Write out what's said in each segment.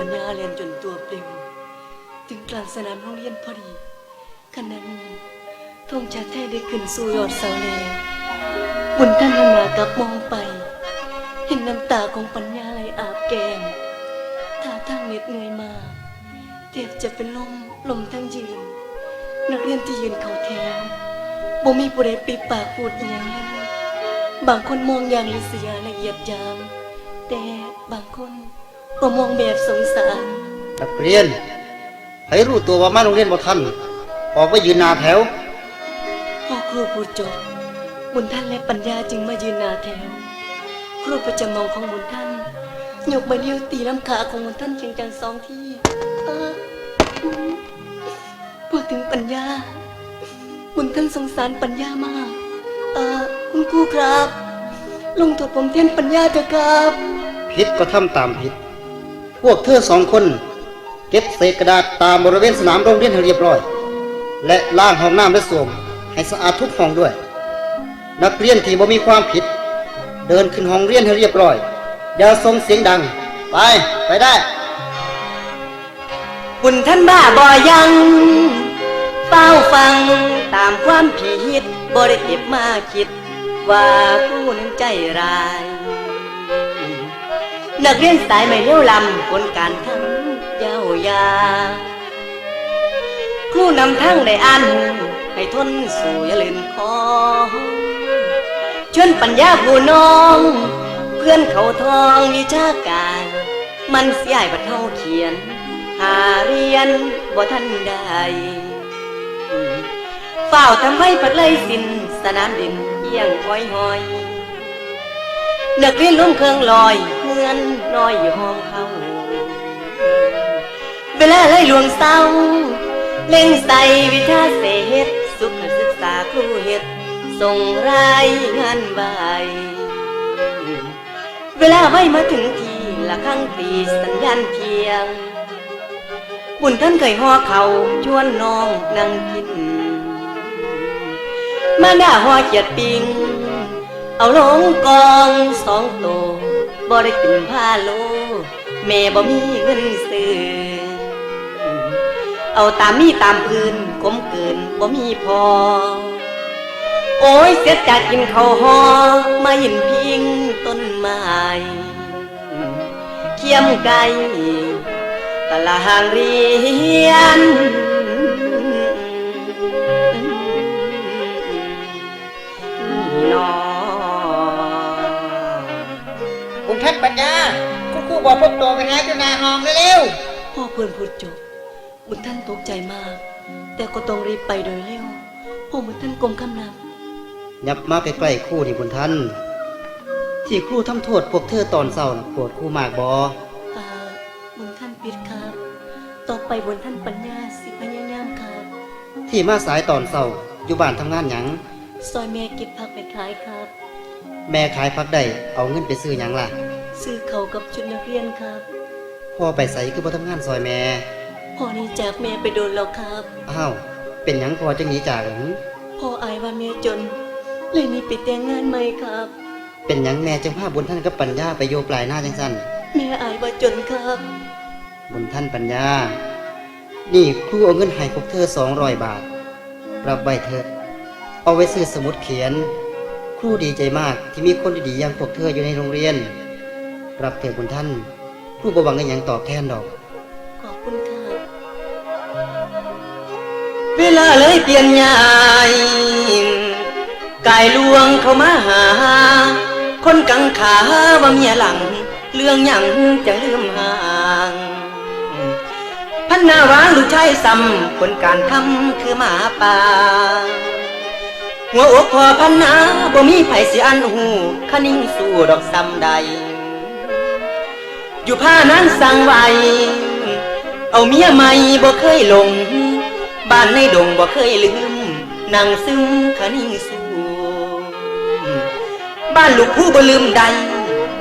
ปัญญาเรียนจนตัวปลิวถึงกลางสนามโรงเรียนพอดีขณะนี้ธงชาติไทยได้ขึ้นสู่ยอดเสาแล้บุญท่านหน้ากลับมองไป เห็นน้ำตาของปัญญาไหลอาบแก้มท่าทางเหน็ดเหนื่อยมาเทียบจะเป็นลมลมทั้งยืน นักเรียนที่ยืนเขาแถวบ่มีผู้ใดปิปากพูดอย่างเลยบางคนมองอย่างลิษยาละเอียดยาม แต่บางคน ก็มองแบบสงสาร นักเรียนให้รู้ตัวว่ามาโรงเรียนบ่ทันออกไปยืนหน้าแถวพ่อครูพูดจบบุญท่านและปัญญาจึงมายืนหน้าแถว ครูประจำมองของบุญท่านยกใบเลี้ยวตีลำขาของบุญท่านเพียงจังสองที่เออพูดถึงปัญญา บุญท่านสงสารปัญญามาก เออคุณครูครับ ลงโทษผมแทนปัญญาเถอะครับ ผิดก็ทำตามผิด พวกเธอสองคน เก็บเศษกระดาษตามบริเวณสนามโรงเรียนให้เรียบร้อย และล้างห้องน้ำและส้วมให้สะอาดทุกห้องด้วย นักเรียนที่บ่มีความผิด เดินขึ้นห้องเรียนให้เรียบร้อย อย่าส่งเสียงดัง ไป ไปได้บุญท่านบ้าบ่ยังเฝ้าฟังตามความผิดบ่ได้เก็บมาคิด ว่าผู้นั้นใจร้าย นักเรียนสายไม่เลี้ยวลำคนการทั้งยาวยาครูนำทั้งได้อ่านหูให้ทนสู่อยาลืนคอชวนปัญญาผู้น้อง เพื่อนเขาทองวิชาการ มันเสียบัดเท่าเขียน หาเรียนบ่ทันได้เฝ้าทำไมปัดเลยสินสนามดินเอียงห้อยหอยนักเรียนล้มเครื่องลอย รือนน้อยอยู่ห้องเขา เวลาเลยลวงเศร้า เล่งใส่วิชาเศษสุขศึกษาครูเฮ็ดส่งรายงานใบายเวลาไว้มาถึงทีละครั้งตีสัญญาณเทียง บุญท่านเคยห่อเขาชวนน้องนั่งกิน มาหน้าห่อเกียดปิง เอาลงกองสองโตบ่ได้กินผ้าโล แม่บ่มีเงินซื้อ เอาตามมีตามพื้นกลมเกินบ่มีพอ โอ้ยเสียจากกินข้าวหอมายินพิงต้นไม้เคียมไก่ตะลางเรียน คุณท่านปัญญาคุณครูบอกพวกตัวไปหาอยู่หน้าห้องเร็วพ่อเพื่อนพูดจบบุญท่านตกใจมาก แต่ก็ต้องรีบไปโดยเร็วเพ่อบุญท่านกลมคำนำยับมาใกล้ๆครู่นี่บุญท่าน ที่ครูทำโทษพวกเธอตอนเศร้าน่ะโกรธครูมากบออ่าบุญท่านปิดครับ ต่อไปบุญท่านปัญญาสิพยายามครับที่มาสายตอนเศร้าอยู่บ้านทำงานหยังซอยแม่เก็บผักไปขายครับ แม่ขายพักได้เอาเงินไปซื้อหยังล่ะ ซื้อเขาวกับชุดนักเรียนครับ พ่อไปใส่คือบ่ทำงานซอยแม่ พ่อหนี่จากแม่ไปโดนแล้วครับ อ้าว เป็นหยังพอจังหนี้จากหรือพ่ออายว่าแม่จน เลยหนี่ไปแต่งงานใหม่ครับ เป็นหยังแม่จึงพาบุญท่านกับปัญญาไปโยปลายหน้าจังสั้นแม่อายว่าจนครับ บุญท่านปัญญา นี่ครูเอาเงินให้พวกเธอสองร้อยบาท รับไว้เถอะ เอาไว้ซื้อสมุดเขียน ครูดีใจมากที่มีคนดีๆอย่างพวกเธออยู่ในโรงเรียน รับเถอะบุญท่านครูบ่หวังเงินหยังตอบแทนดอก ขอบคุณครับเวลาเลยเปลี่ยนยายกายลวงเข้ามาหา คนกังขาว่าเมียหลัง เรื่องหยังจะลืมห่างพันนาวางลูกชายซ้ำคนการทำคือหมาป่าหัวอกพอพันนาบ่มีไผสิอันหูคนิ่งสู้ดอกซ้ำใด อยู่ผ้านั้นสั่งไว้ เอาเมียใหม่บ่เคยหลง บ้านในดงบ่เคยลืมนั่งซึมคนิ่งสูบ้านลูกผู้บ่ลืมใด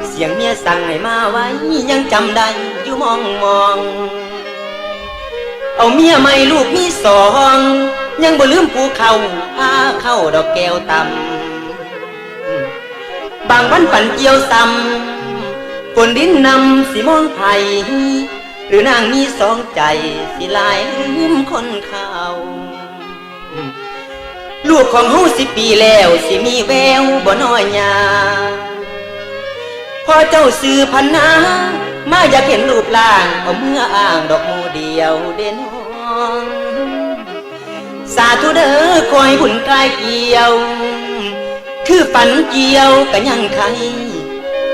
เสียงเมียสั่งให้มาไว้ ยังจำได้อยู่มองมอง เอาเมียใหม่ลูกมีสอง ยังบ่ลืมภูเขาพาเข้าดอกแก้วตำบางวันปั่นเกี่ยวซ้ำ ฝนดินนำสีมองไผ่หรือนางมีสองใจสิลายลืมคนเขาลูกของเฮาสิปีแล้วสิมีแววบ่น้อยหยาพอเจ้าซื้อพันนามาอยากเห็นรูปร่างเอาเมื่ออ้างดอกโมเดียวเด่นน้องสาธุเด้อคอยบุญกลายเกี่ยว คือฝันเกี่ยวกันยังใคร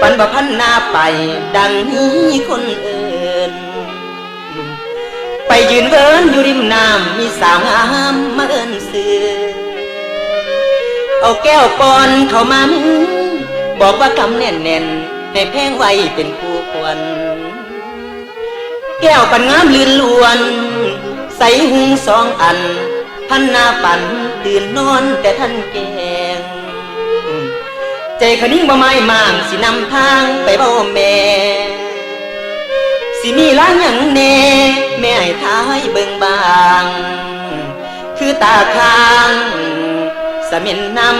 ฝันบ่พันหน้าไป ดังนี้คนเอินไปยืนเวินอยู่ริมน้ำมีสาวงามมาเอินซื้อเอาแก้วปอนเข้ามามือบอกว่ากำแน่นแน่นให้แพงไว้เป็นผู้ควร แก้วปันงามลื่นลวน ใส่หุงสองอัน พันหน้าปันตื่นนอนแต่ท่านแก ใจขนิ่งบ่ไม้มางสินำทางไปบ้าแม่ สิมีล้างหยังแน่แม่ให้ท้ายเบิ่งบาง คือตาค้างสะเม็นนำ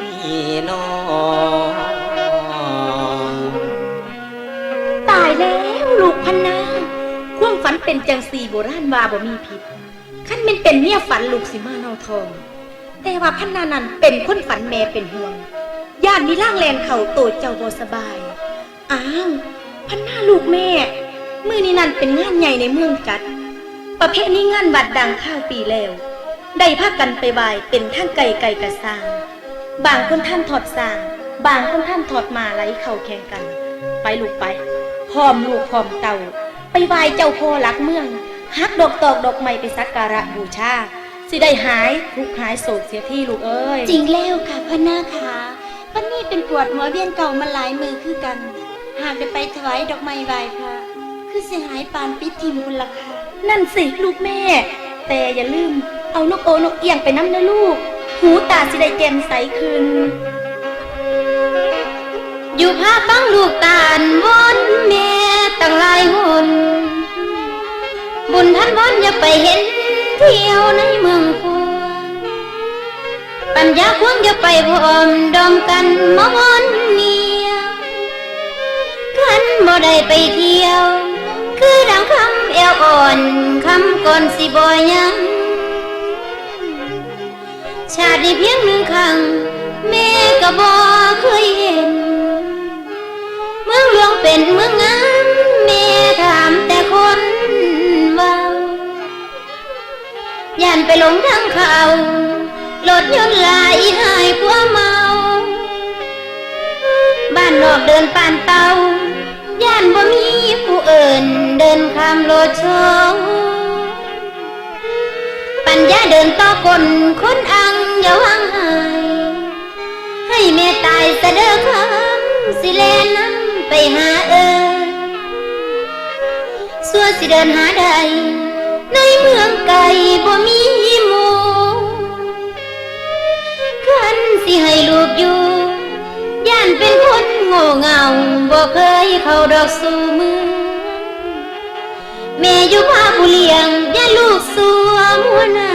นี่นอตายแล้วลูกพันนาความฝันเป็นจังสีโบราณว่าบ่มีผิด นมันเป็นเมียฝันลูกสิมาเนาทอง แต่ว่าพันนานันเป็นคนฝันแม่เป็นห่วงย่านมีร่างแลนเข่าโตเจ้าบสบาย อ้าวพันหน้าลูกแม่ มือนี้นั่นเป็นงานใหญ่ในเมืองจัด ประเภทนี้งานวัดดังข้าวปีแล้ว ได้พากันไปไหวเป็นท่างไก่ไก่กระซาง บางคนท่านถอดสาง บางคนท่านถอดมาไหลเข่าแข่งกัน ไปลูกไป พร้อมลูกพร้อมเต่า ไปไหว้เจ้าพ่อรักเมือง ฮักดอกตอกดอกไม้ไปสักการะบูชาสิได้หายทุกข์หายโศกเสียที่ลูกเอ้ยจริงแล้วค่ะพะนาค่ะปันนี่เป็นปวดหัวเวียนเก่ามาหลายมือคือกัน หากได้ไปถวายดอกไม้ไหว้พระคือเสียหายปานปิดทิมคุณล่ะค่ะนั่นสิลูกแม่ แต่อย่าลืม เอานกโอนกเอียงไปน้ำนะลูก หูตาสิได้แจ่มใสขึ้นอยู่ภาพบังลูกตาลวนแม่ตั้งหลายหน บุญท่านวนอย่าไปเห็นเที่ยวในเมืองควงปัญญาควงอย่าไปพร้อมดอมกันมอนเนียขันบ่ได้ไปเที่ยว คือดังคำเอวอ่อนคำก่อนสิบ่ยังชาติเพียงหนึ่งครั้งแม่ก็บ่เคยเห็น เมืองหลวงเป็นเมืองงามแม่ถามแต่ ย่านไปหลงทางเขารถยนต์หลายหายพัวเมา บ้านนอกเดินป่านเตาย่านบ่มีผู้เอิ่นเดินข้ามโลดโชปัญญาเดินต่อคนคนอังอย่าวางหาย ให้แม่ตายซะเด้อคำสิแลนำไปหาเอิญสัวสิเดินหาใด ในเมืองไกลบ่มีหมู่คันสิให้ลูกอยู่ ย่านเป็นคนโง่เงาบ่เคยเข้าดอกสู่มือ แม่อยู่พาผู้เลี้ยงย่าลูกสัวมัวนา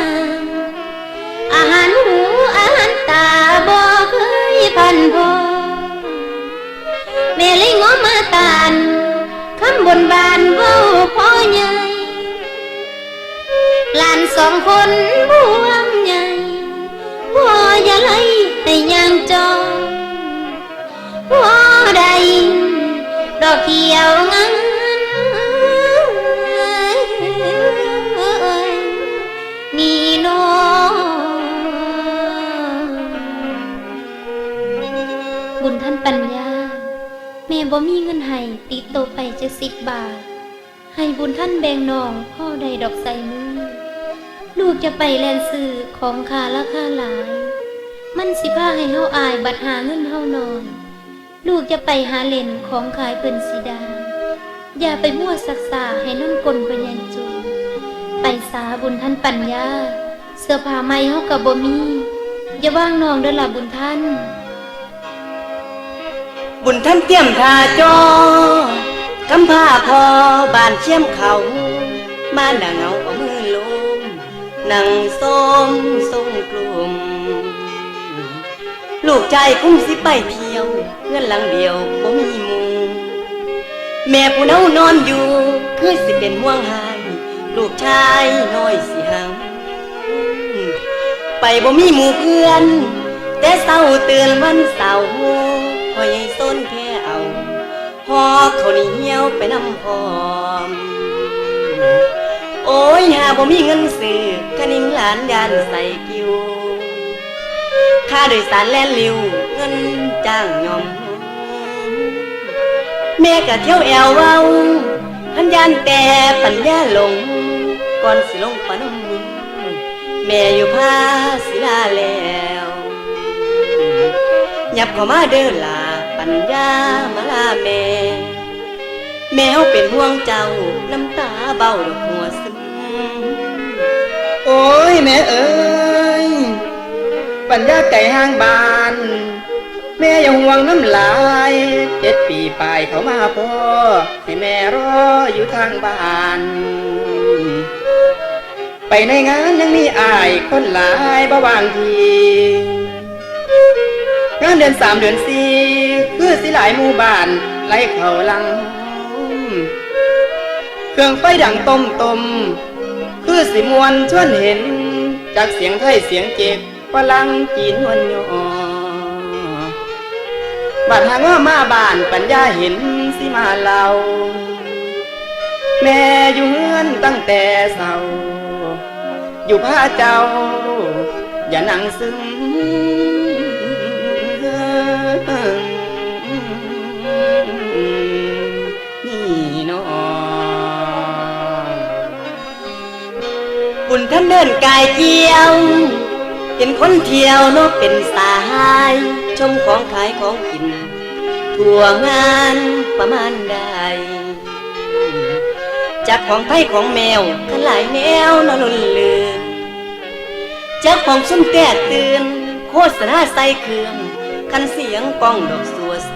อาหารหูอาหารตาบ่เคยพันพอแม่เลยง้อมาตานคำบนบานเว้าพ่อใหญ่ สองคนบวมใหญ่พ่ออย่าไล่ให้ยางจองพ่อใดดอกเขียวงามนี่น้องบุญท่านปัญญา แม่บ่มีเงินให้ติดโตวไปจะสิบบาท ให้บุญท่านแบ่งนองพ่อใดดอกใส่มือ ลูกจะไปแลนซื้อของคาราคาหลาย มันสิพาให้เฮาอายบัดหาเงินเฮานอน ลูกจะไปหาเล่นของขายเพิ่นสีดา อย่าไปมั่วสักษาให้น้ำกลพยันจูไปสาบุญท่านปัญญา เสื้อผ้าใหม่เฮากับบ่มีอย่าว่างนองเด้อล่ะบุญท่าน บุญท่านเตรียมทาจอกำผ้าพอบานเชี่ยมเขาบ้านนางเงาเอา นั่งส้มส้มกลุ่ม ลูกชายคุ้มสิไปเที่ยวเพื่อนหลังเดียวบ่มีหมูแม่ผู้เน่านอนอยู่ คือสิเป็นห่วงหาย ลูกชายน้อยสิหัง ไปบ่มีหมู่เพื่อน แต่เศร้าเตือนวันเสาร์พอใหญ่ส้นแค่เอาพอเขาวเหนียวไปน้ำพร้อม โอ้ยหาบ่มีเงินซื้อคนิ่งหลานยานใส่กิ้วค่าโดยสารแล่นลิวเงินจ้างยอม แม่ก็เที่ยวแอวเว้าพันยานแต่ปัญญาหลง ก่อนสิลงปนมมือแม่อยู่พาศิลาแล้วยับเข้ามาเดินลาปัญญามาลาแม่ แมวเป็นห่วงเจ้าน้ำตาเบาดอกหัวซึมโอ้ ยแม่เอ้ยปัญญาไก่ห้างบาน แม่ย่าห่วงน้ำลายเจ็ดปีปลายเขามาพ่อให้แม่รออยู่ทางบ้าน ไปในงานยังมีอายคนหลายบ่วางทีงานเดือนสามเดือนสี่คือสิหลายหมู่บ้านไล่เขาลัง เครื่องไฟดังต้มต้ม คือสิมวนชวนเห็น จากเสียงไทยเสียงเจ็บฝรั่งจีนวนยอบัดหางว่ามาบ้านปัญญาเห็นสิมาเล่าแม่อยู่เฮือนตั้งแต่เศร้า อยู่พาเจ้า อย่านั่งซึ้ง บุญท่านเดินกายเกี่ยวเห็นคนเที่ยวนกเป็นสายชมของขายของกิน ทั่วงานประมาณใดจากของไทยของแมวกันหลายแนวนอนลุนลืมจากของซุ่มแก่ตื่นโฆษณาใส่เครื่องคันเสียงกล้องดอกสัวเซ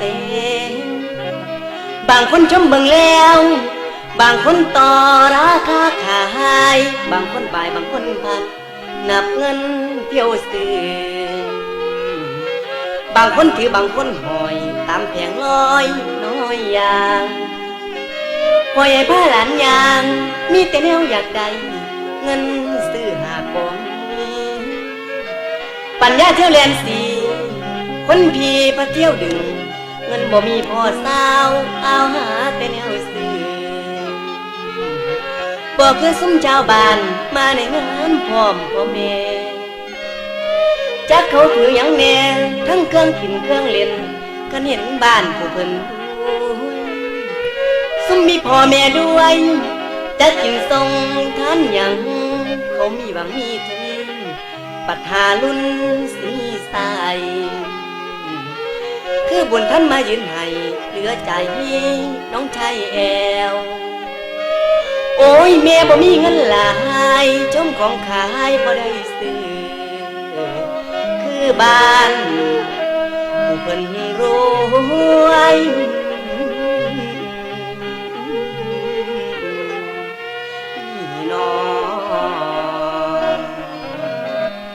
บางคนชมเบิ่งแล้ว บางคนต่อราคาขาย บางคนบ่ายบางคนพัก นับเงินเที่ยวซื้อบางคนถือบางคนหอย ตามแผงลอยน้อยอยางพ่อใหญ่ผ้าหลานยาง มีแต่แนวอยากได้เงินซื้อหาของปัญญาเที่ยวแลนสีคนพีพาเที่ยวดึง เงินบ่มีพอสาวเอาหาแต่แนวซื้อ บอกคือซุ้มชาวบ้านมาในงานพร้อมพ่อแม่จักเขาถือหยังแน่ทั้งเครื่องกินเครื่องเล่นกันเห็นบ้านผู้เพิ่นซุ่มมีพ่อแม่ด้วยจะกินทรงท่านยังเขามีหวังมีทุนปัดหาลุ่นสีใสคือบุญท่านมายืนให้เหลือใจน้องชายแอว โอ้ยแม่บ่มีเงินหลายชมของขายบ่ได้ซื้อคือบ้านผู้เพิ่นรวยนี่น้อง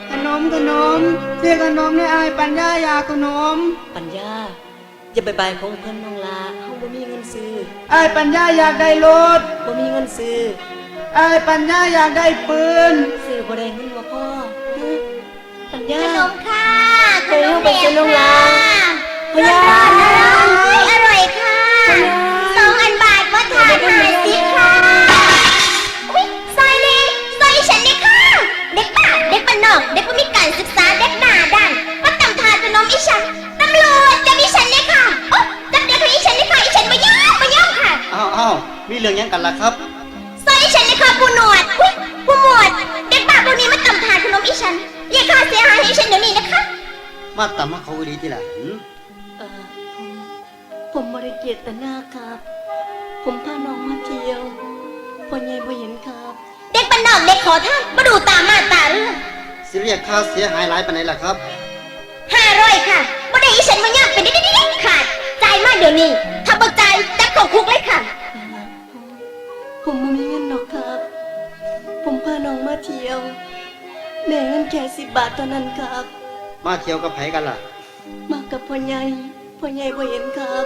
ขนมขนมเรียกขนมในอายปัญญาอยากขนม ปัญญา อย่าไปบายของเพิ่นน้องลาเฮาบ่มีเงินซื้ออายปัญญาอยากได้รถบ่มีเงินซื้ออายปัญญาอยากได้ปืนซื้อบ่ได้เงินบ่พ่อฮะปัญญา ขนมค่ะไปเอาไปกินน้องลาพยาอร่อยอร่อยค่ะสองอันบาทว่าทานหน่อยสิค่ะอุ๊ยซอยนี้ซอยฉันนี่ค่ะ เด็กบ้าเด็กบ้านนอกเด็กผู้มี เรื่องหยังกันล่ะครับซอยอีฉันนี่ค่ะผู้หนวดอุ๊ยผู้หมวด เด็กบ้าพวกนี้มาตำทานขนมอีฉันเรียกค่าเสียหายให้ฉันเดี๋ยวนี้นะคะ มาตำมาเขาอีหลีที่ล่ะหืมเออผมผมบริเกียรตนาครับ ผมพาน้องมาเที่ยวพ่อใหญ่บ่เห็นครับ เด็กบ้านนอกเด็กขอทานมาดูตามมาตาเรื่องสิเรียกค่าเสียหายหลายปานไหนล่ะครับ ห้าร้อยค่ะบ่ได้อีฉันมายากเป็นดิดๆขาดจ่ายมาเดี๋ยวนี้ ถ้าบ่จ่ายจับเข้าคุกเลยค่ะ ผมบ่มีเงินหรอกครับ ผมพาน้องมาเที่ยว แม่เงินแค่สิบบาทเท่านั้นครับ มาเที่ยวกับไผกันล่ะมากับพ่อใหญ่พ่อใหญ่บ่เห็นครับ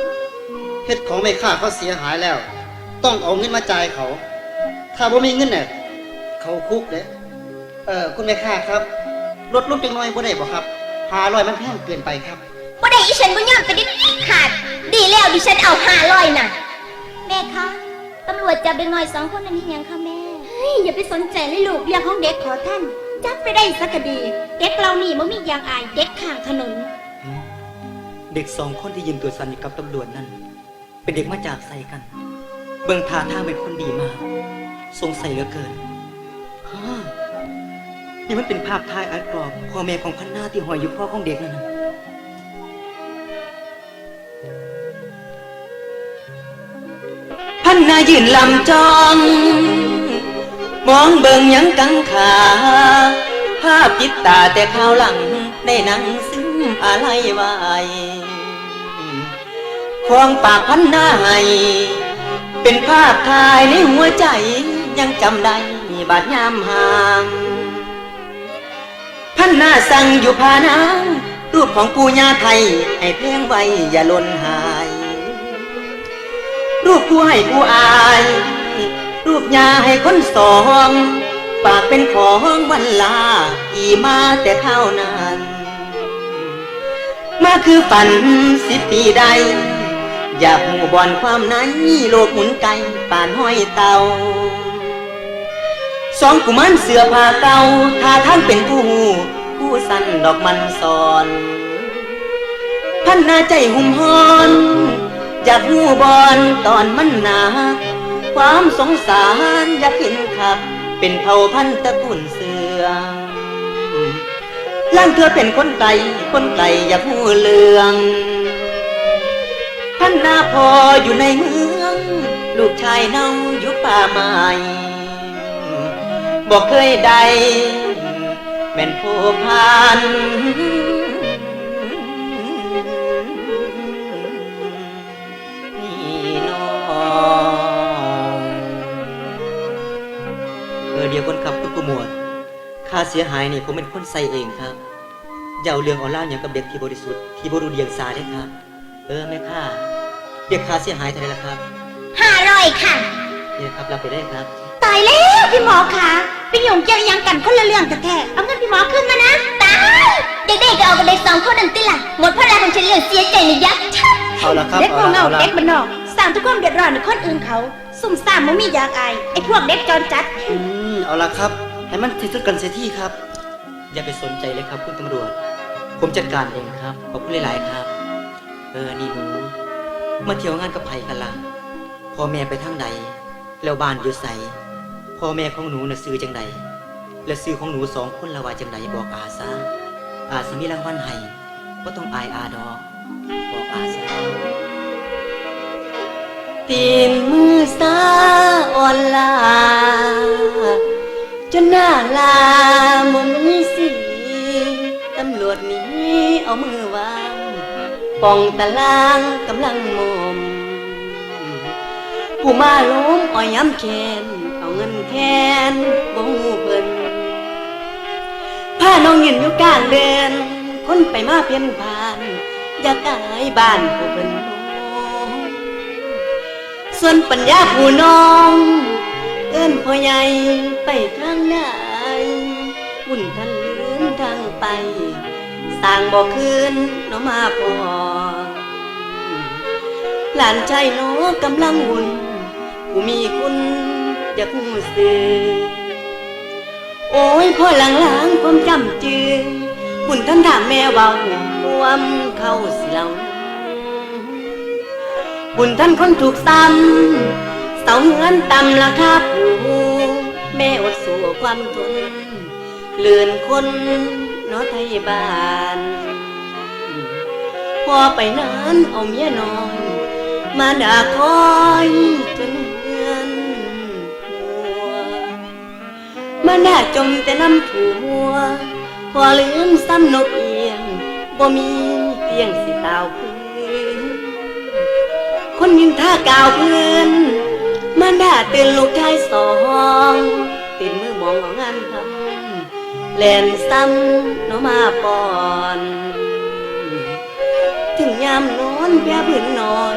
เฮ็ดของไม่ค่าเขาเสียหายแล้ว ต้องเอาเงินมาจ่ายเขา ถ้าบ่มีเงินเนี่ยเขาคุกเด้เออคุณแม่ค่าครับลดลงจังน้อยบ่ได้บ่ครับหาร้อยมันแพงเกินไปครับ บ่ได้อีฉันบ่ยอมไปดิขาด ดีแล้วดิฉันเอาห้าร้อยน่ะ แม่คะ ตำรวจจับเด็กน้อยสองคนนั้นที่ยังคะแม่เฮ้ยอย่าไปสนใจเลยลูกเรื่องของเด็กขอท่าน จับไปได้สักก็ดี เด็กเรานี่บ่มีอย่างอายเด็กข้างถนน เด็กสองคนที่ยืนตัวสันอยู่กับตำรวจนั้น เป็นเด็กมาจากใส่กัน เบิ่งท่าท่าเป็นคนดีมากสงสัยเหลือเกินฮ่านี่มันเป็นภาพถ่ายอัดกรอบพ่อแม่ของพันนาที่หอยอยู่พ่อของเด็กนั่นนะ นนายืนลำจอง มองเบิงยังกังขา ภาพจิตตาแต่ข้าวหลังในนังซึ้งอะไรไว้ควงปากพันหน้าให้ เป็นภาพถ่ายในหัวใจยังจำได้บาดยามห่างพันหน้าสั่งอยู่พานางรูปของปูญาไทย ให้เพลงไว้อย่าล่นหาย รูปผู้ให้ผู้อาย รูปยาให้คนสองปากเป็นของวันลาอีมาแต่เท่านั้นมาคือฝันสิปีใด อยากหูบอนความในโลกหมุนไกลป่านห้อยเตาสองกุมันเสือผ้าเก่าท่าทางเป็นผู้หูผู้สั้นดอกมันสอน พันนาใจหุ่มหอน อยากหูบอนตอนมันหนาความสงสารอยากเห็นขับ เป็นเผ่าพันธุ์ตะกูลเสือล่างเธอเป็นคนไกลคนไกลอยากหูเลืองพันนาพออยู่ในเมือง ลูกชายเน่าอยู่ป่าไม้บอกเคยใดแม่นผู้พันนี่ เออเดี๋ยวคนขับคุณผู้หมวดค่าเสียหายนี่ผมเป็นคนใส่เองครับอย่าเอาเรื่องเอาเล่าวอย่างกับเด็กที่บริสุทธิ์ที่บรูเดียงสาได้ครับ เออแม่ค่าเรียกค่าเสียหายเท่าไหรล่ะครับห้าร้อยค่ะ นี่นะครับรับไปได้ครับตายแล้วพี่หมอคะไปหยุ่งเกี่ยวอิหยังกันคนละเรื่องแต่แท้ๆเอาเงินพี่หมอขึ้นมานะตายเด็กๆก็เอากับเด็กสองคนนั่นติล่ะหมดพลังของฉันเหลือเสียใจเลยยักษ์ชัดเอาละครับเด็กโง่เอาละเงาเอาละ เด็กบ้านนอกสร้างทุกความเดือดร้อนในคนอื่นเขาซุ่มซ่ามไม่มีอยากอายไอ้พวกเด็กจรจัด อืมเอาละครับ ให้มันที่สุดกันเสียที่ครับ อย่าไปสนใจเลยครับคุณตำรวจ ผมจัดการเองครับ ขอบคุณหลาย ๆ ครับ เออ นี่หนู มาเที่ยวงานกับไผกันล่ะพ่อแม่ไปทางใดแล้วบ้านอยู่ใสพ่อแม่ของหนูน่ะซื้อจังใดและซื้อของหนูสองคนละว่าจังใดบอกอาซะอาสิมีรางวัลให้ก็ต้องอายอาดอกบอกอาซะ ตีนมือสาอ่อนลา จนหน้าลามุมมีสีตำรวจนี้เอามือวางป้องตะลางกำลังมมผู้มาล้มอ้อยย้ำแขนเอาเงินแทนบ่ฮู้เพิ่นพาน้องยืนอยู่กลางเดินคนไปมาเพียนผ่าน อยากอายบ้านผู้เพิ่น ส่วนปัญญาผู้น้อง เอิ้นพ่อใหญ่ไปทางไหนหุ่นทันลืมทางไปสร้างบ่คืนนาะมาพอหลานชายน้อกำลังวุ่นผู้มีคุณอยากหูสื่อโอ้ยพ่อหลังหลังๆความจำจือบุญท่านถามแม่เบาพวมเข้าสิเรา บุญท่านคนถูกซ้ำเสาเงินต่ำราคาผู้แม่อดสู่ความทนเลื่อนคนนาะไทยบ้านพอไปนานเอาเมียน้อยมาด่าคอยจนเฮือนหัวมาด่าจมแต่น้ำผัว พอลืมซ้ำนกเอียงบ่มีเพียงสิตาว นยินท่ากาวพื้นมาด่าตื่นลูกชายสองติดมือมองเอางานทำแลนซ้ำนาะมาปอน ถึงยามนอนแพ้พื้นนอน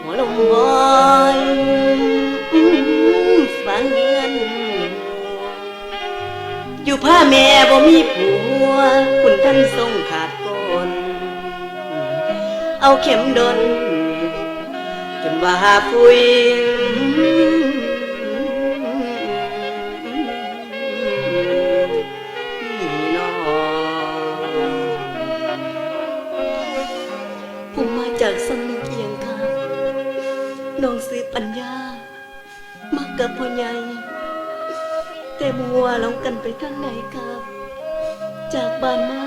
หัวลมบอยฟังเงินอยู่ผ้าแม่บ่มีผัว คุณท่านทรงขาดก่อนเอาเข็มดน ว่าปุยนี่น้องผมมาจากสำนึกเอียงครับน้องซื้อปัญญา มากับพ่อใหญ่แต่มัวลงกันไปทางไหนครับ จากบ้านมา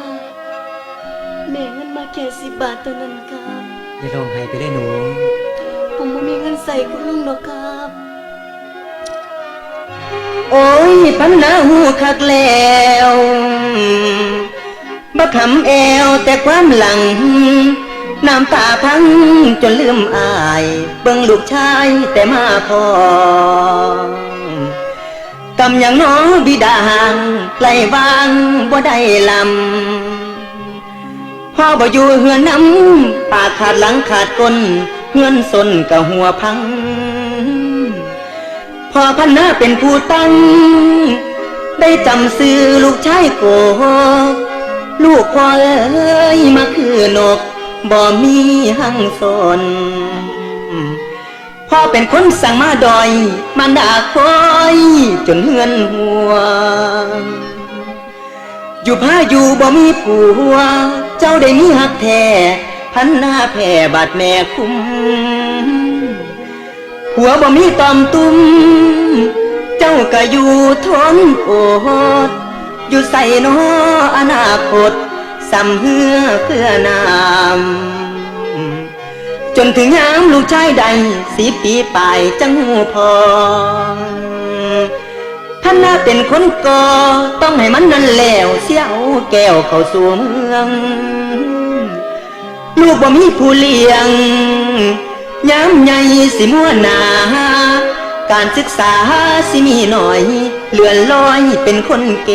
แม่เงินมาแค่สิบบาทเท่านั้นครับอย่าร้องไห้ไปได้หนู ผมไม่มีเงินใส่คุณลุงหรอกครับ โอ้ยปันนาหูคักแล้วบักคำแอวแต่ความหลัง น้ำตาพังจนลืมอาย เบิ่งลูกชายแต่มาพอกำยังน้องบิดาห่างไกลวางบ่ได้ลำพ่อบ่อยู่เฮือนน้ำปากขาดหลังขาดก้น เฮือนสนกะหัวพัง พอพันหน้าเป็นผู้ตั้ง ได้จำซื้อลูกชายโกลูกพ่อเอ้ยมาคือนกบ่มีหังสนพ่อเป็นคนสั่งมาดอย มันด่าคอยจนเฮือนหัว อยู่ผ้าอยู่บ่มีผัว เจ้าได้มีหักแท้ พันหน้าแผ่บาดแม่คุ้มผัวบ่มีตอมตุ้ม เจ้าก็อยู่ทนโอดอยู่ใส่นออนาคตสำเฮือเพื่อนำจนถึงยามลูกชายใดสีปีปลายจังหูพอท่านน่าเป็นคนก่อต้องให้มันนั่นแล้วเสียเอาแก้วเข้าสู่เมือง ลูกบ่มีผู้เลี้ยงย้ำใหญ่สิมัวหนา การศึกษาสิมีหน่อย เลื่อนลอยเป็นคนเก